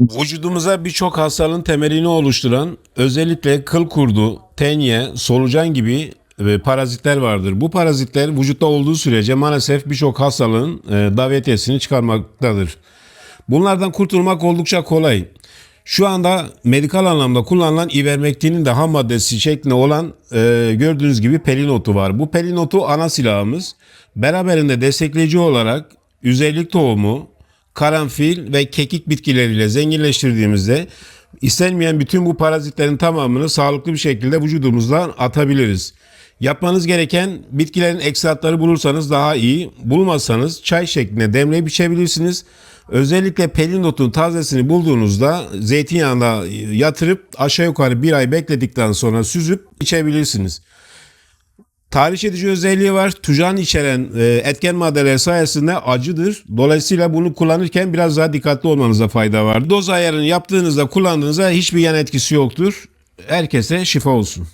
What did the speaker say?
Vücudumuza birçok hastalığın temelini oluşturan özellikle kıl kurdu, tenye, solucan gibi e, parazitler vardır. Bu parazitler vücutta olduğu sürece maalesef birçok hastalığın e, davetiyesini çıkarmaktadır. Bunlardan kurtulmak oldukça kolay. Şu anda medikal anlamda kullanılan ivermektinin de ham maddesi şeklinde olan e, gördüğünüz gibi pelinotu var. Bu pelinotu ana silahımız. Beraberinde destekleyici olarak üzerlik tohumu, karanfil ve kekik bitkileriyle zenginleştirdiğimizde istenmeyen bütün bu parazitlerin tamamını sağlıklı bir şekilde vücudumuzdan atabiliriz. Yapmanız gereken bitkilerin ekstratları bulursanız daha iyi. Bulmazsanız çay şeklinde demleyip içebilirsiniz. Özellikle pelinotun tazesini bulduğunuzda zeytinyağına yatırıp aşağı yukarı bir ay bekledikten sonra süzüp içebilirsiniz. Tahriş edici özelliği var. Tujan içeren e, etken maddeler sayesinde acıdır. Dolayısıyla bunu kullanırken biraz daha dikkatli olmanıza fayda var. Doz ayarını yaptığınızda kullandığınızda hiçbir yan etkisi yoktur. Herkese şifa olsun.